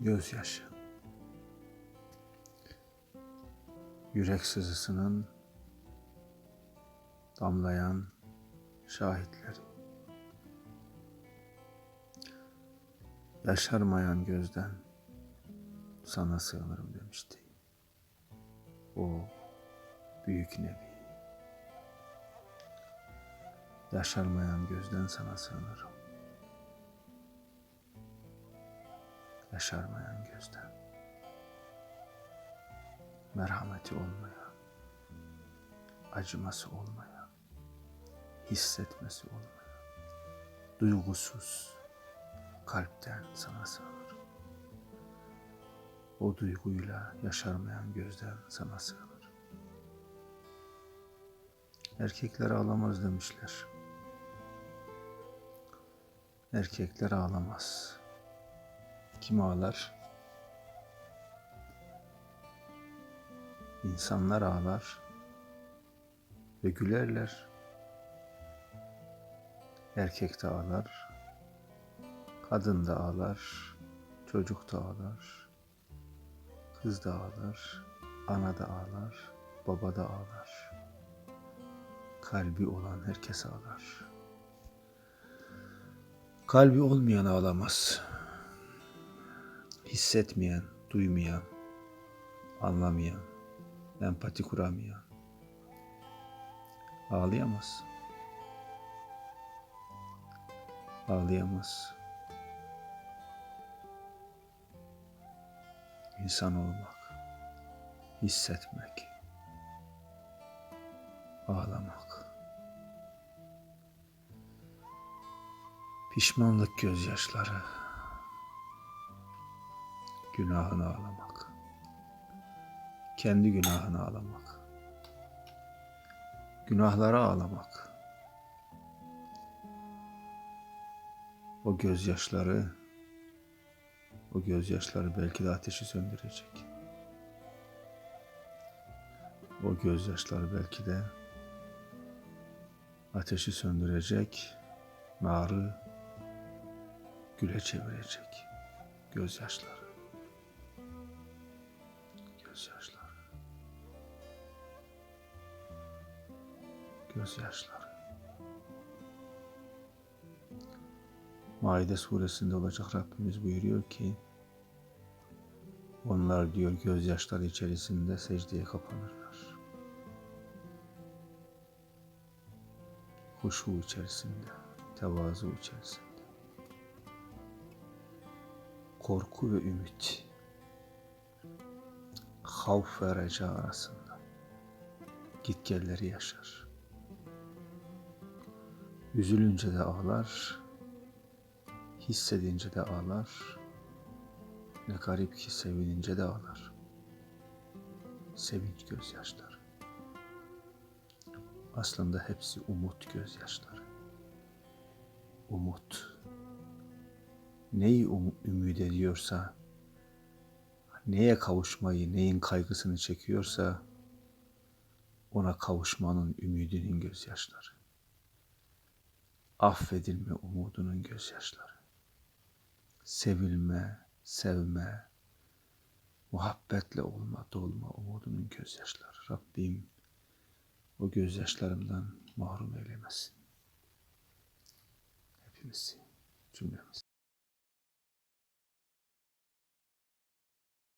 Gözyaşı. Yürek sızısının damlayan şahitleri. Yaşarmayan gözden sana sığınırım demişti. O büyük nebi. Yaşarmayan gözden sana sığınırım. Yaşarmayan gözden. Merhameti olmayan, acıması olmayan, hissetmesi olmayan, duygusuz kalpten sana sığınırım. O duyguyla yaşarmayan gözden sana sığınırım. Erkekler ağlamaz demişler. Erkekler ağlamaz. Kim ağlar? İnsanlar ağlar ve gülerler. Erkek de ağlar, kadın da ağlar, çocuk da ağlar, kız da ağlar, ana da ağlar, baba da ağlar. Kalbi olan herkes ağlar. Kalbi olmayan ağlamaz. Hissetmeyen, duymayan, anlamayan, empati kuramayan ağlayamaz. Ağlayamaz. İnsan olmak, hissetmek, ağlamak. Pişmanlık gözyaşları, günahını ağlamak, kendi günahını ağlamak, günahlara ağlamak. O gözyaşları, o gözyaşları belki de ateşi söndürecek. O gözyaşları belki de ateşi söndürecek, narı güle çevirecek gözyaşları. Gözyaşları. Gözyaşları. Maide suresinde olacak Rabbimiz buyuruyor ki onlar diyor gözyaşları içerisinde secdeye kapanırlar. Huşu içerisinde, tevazu içerisinde. Korku ve ümit, havf ve reca arasında gitgelleri yaşar. Üzülünce de ağlar, hissedince de ağlar. Ne garip ki sevinince de ağlar. Sevinç gözyaşları. Aslında hepsi umut gözyaşları. Umut. Neyi um- ümit ediyorsa, neye kavuşmayı, neyin kaygısını çekiyorsa, ona kavuşmanın ümidinin gözyaşları. Affedilme umudunun gözyaşları sevilme, sevme, muhabbetle olma, dolma umudunun gözyaşları. Rabbim o gözyaşlarımdan mahrum eylemesin. Hepimizi, cümlemizi.